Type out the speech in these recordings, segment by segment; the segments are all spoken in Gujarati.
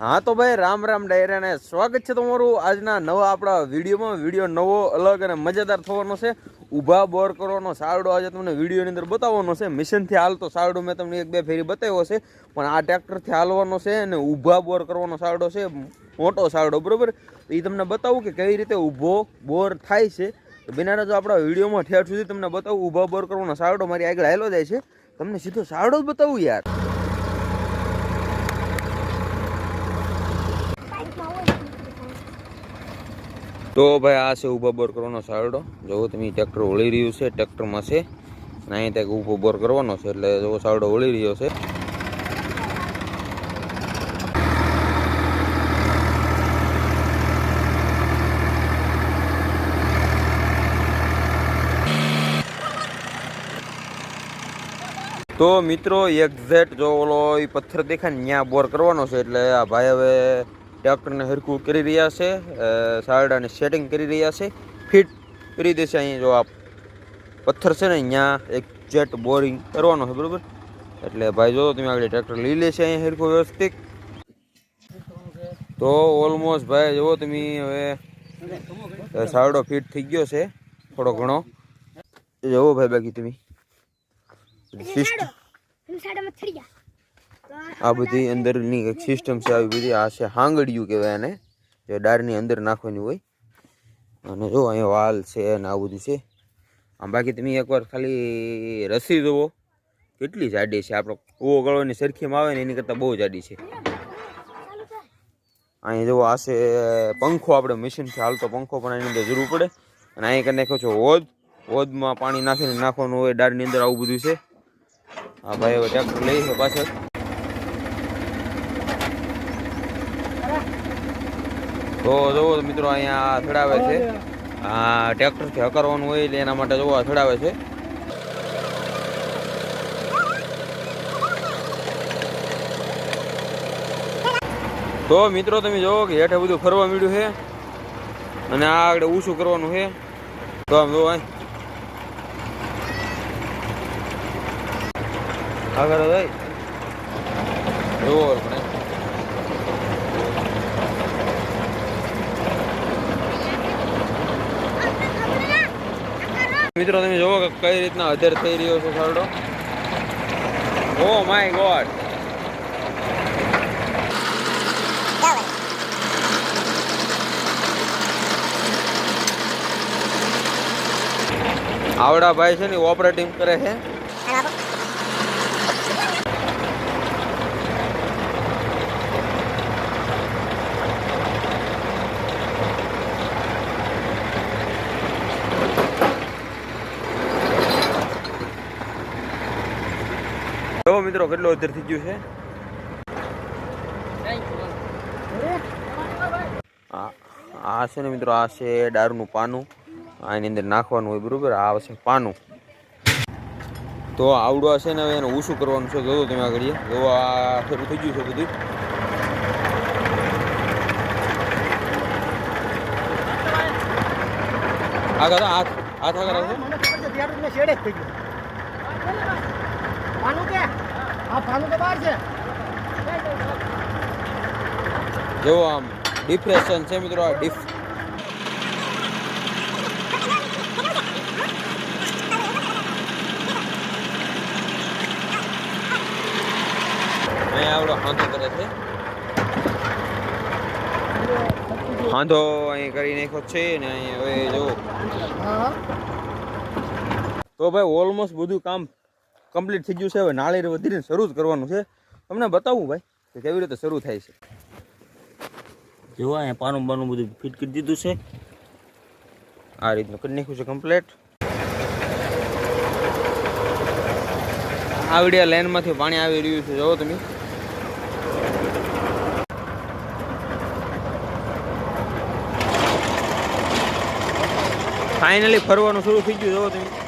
હા તો ભાઈ, રામ રામ ડાયરાને. સ્વાગત છે તમારું આજના નવા આપણા વિડીયોમાં. વીડિયો નવો, અલગ અને મજેદાર થવાનો છે. ઊભા બોર કરવાનો સારડો આજે તમને વિડીયોની અંદર બતાવવાનો છે. મિશનથી હાલતો સારડો મેં તમને એક બે ફેરી બતાવ્યો છે. પણ આ ટ્રેક્ટરથી હાલવાનો છે અને ઊભા બોર કરવાનો સારડો છે. મોટો સારડો, બરાબર? એ તમને બતાવું કે કેવી રીતે ઊભો બોર થાય છે. તો બિના જો આપણા વિડીયોમાં ઠેર સુધી તમને બતાવું, ઊભા બોર કરવાનો સારડો મારી આગળ હાલો જાય છે. તમને સીધો સારડો જ બતાવું યાર. તો ભાઈ આ છે ઊભા બોર કરવાનો સારડો જોવો તમે ટ્રેક્ટર વળી રહ્યું છે, ટ્રેક્ટરમાં છે. અને અહીં ત્યાં ઊભો બોર કરવાનો છે, એટલે જો સારડો વળી રહ્યો છે. તો મિત્રો એક્ઝેક્ટ જો ઓલો એ પથ્થર દેખાય ને ત્યાં બોર કરવાનો છે, એટલે આ ભાઈ હવે ટ્રેક્ટરને હરખું કરી રહ્યા છે સારડાને સેટિંગ કરી રહ્યા છે ફિટ કરી દેશે અહીંયા જો આ પથ્થર છે ને અહીંયા એક જેટ બોરિંગ કરવાનો છે, બરોબર? એટલે ભાઈ જો તમે આગળ ટ્રેક્ટર લઈ લેશે અહીં હરખું વ્યવસ્થિત. તો ઓલમોસ્ટ ભાઈ જુઓ તમે હવે સારડો ફિટ થઈ ગયો છે, થોડો ઘણો. જુઓ ભાઈ બાકી તમે. સિસ્ટમ આ બધી અંદરની એક સિસ્ટમ છે, આવી બધી. આ છે હાંગડિયું કહેવાય એને, જે ડાળની અંદર નાખવાની હોય. અને જો અહીંયા વાલ છે અને આ બધું છે. આમ બાકી તમે એકવાર ખાલી રસી જુઓ. કેટલી જાડી છે. આપણો કૂવો ગળવાની સરખીમાં આવે ને એની કરતાં બહુ જાડી છે. અહીં જુઓ આ છે પંખો, આપણે મશીનથી હાલતો પંખો પણ એની અંદર જરૂર પડે. અને અહીં કરી નાખ્યો છો, હોદ. હોદમાં પાણી નાખીને નાખવાનું હોય, ડાળની અંદર આવું બધું છે. હા ભાઈ, હવે ટ્રેક્ટર લઈ છે પાછળ. તો જુઓ મિત્રો અહીંયા અથડાવે છે. આ ટ્રેક્ટરથી હકારવાનું હોય એટલે એના માટે જોવો અથડાવે છે. તો મિત્રો તમે જુઓ કે હેઠે બધું ફરવા મળ્યું છે. અને આ આગળ ઊંચું કરવાનું છે. તો આમ જોવો અહીં. આગળ ભાઈ મિત્રો, તમે જોવો કે કઈ રીતના અધર થઈ રહ્યો છે ખરડો ઓ માય ગોડ. આવડા ભાઈ છે ને ઓપરેટિંગ કરે છે. મિત્રો, કેટલો અધર થઈ ગયું છે? આ આ છે ને મિત્રો, આ છે દારૂનું પાનું. આની અંદર નાખવાનું હોય, બરાબર? આ છે પાનું. તો આવડું હશે ને, હવે એને ઊંચું કરવાનું છે. જોવો તમે આગળ જો આ શરૂ થઈ ગયું છે બધું. આગળ હાથ હાથ આગળ આવશે શેડે જ થઈ ગયું. પાનું કે? આ પાનું તો બહાર છે. જો આમ ડિપ્રેશન છે મિત્રો આ ડિફ આવડો હાંધો કરે છે. હાંધો અહીં કરી નાખ્યો છે ને અહીં હવે જો. તો ભાઈ ઓલમોસ્ટ બધું કામ કમ્પ્લીટ થઈ ગયું છે. હવે નાળિયેર વધીને શરૂ જ કરવાનું છે. તમને બતાવું ભાઈ કે કેવી રીતે શરૂ થાય છે. જો અહીંયા પાનું બાનું બધું ફિટ કરી દીધું છે. આ રીતનું કરી નાખ્યું છે કમ્પ્લીટ આવડિયા લાઈનમાંથી પાણી આવી રહ્યું છે. જોવો તમે. ફાઇનલી ફરવાનું શરૂ થઈ ગયું. જોવો તમે.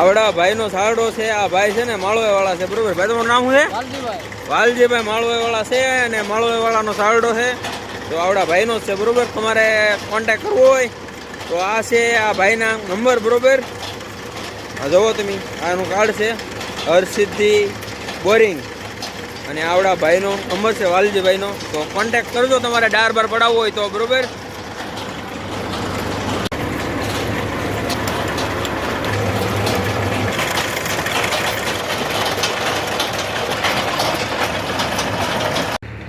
આવડા ભાઈનો સારડો છે આ ભાઈ છે ને માળોય વાળા છે બરોબર? ભાઈ તમારું નામ શું છે? વાલજીભાઈ. વાલજીભાઈ વાળા છે અને માળવે વાળા નો સારડો છે. તો આવડા ભાઈનો નો છે બરોબર? તમારે કોન્ટેક્ટ કરવો હોય તો આ છે આ ભાઈના નંબર બરોબર? આ જુઓ તમે આનું કાર્ડ છે હરસિદ્ધિ બોરિંગ. અને આવડા ભાઈનો નંબર છે વાલજીભાઈનો. તો કોન્ટેક્ટ કરજો તમારે ડાર બાર પડાવવો હોય તો બરોબર?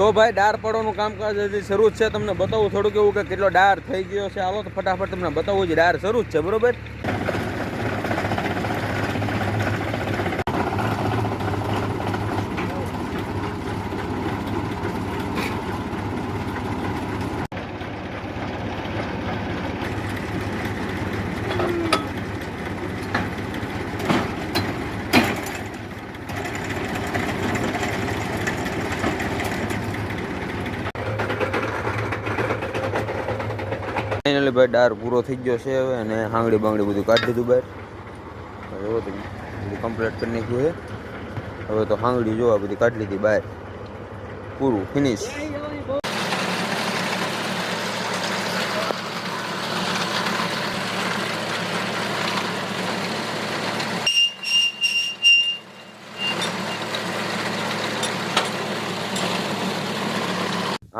તો ભાઈ ડાર પડવાનું કામકાજ હજી શરૂ છે. તમને બતાવું થોડુંક એવું કે કેટલો ડાર થઈ ગયો છે. હાલો તો ફટાફટ તમને બતાવું છે ડાર શરૂ છે, બરોબર? ફાઇનલી ભાઈ, ડાર પૂરો થઈ ગયો છે હવે અને હાંગડી બાંગડી બધું કાઢી દીધું બહાર. એવો તો બધું કમ્પ્લીટ કરી નાખ્યું છે. હવે તો હાંગડી જોવા બધી કાઢી લીધી બહાર. પૂરું ફિનિશ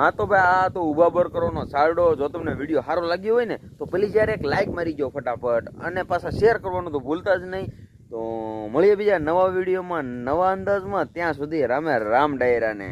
હા તો ભાઈ, આ તો ઊભા બર કરવાનો સારડો જો તમને વીડિયો સારો લાગ્યો હોય ને, તો પેલી જ્યારે એક લાઈક મારી જાઓ ફટાફટ અને પાછા શેર કરવાનું તો ભૂલતા જ નહીં. તો મળીએ બીજા નવા વિડીયોમાં, નવા અંદાજમાં, ત્યાં સુધી રામે રામ ડાયરાને.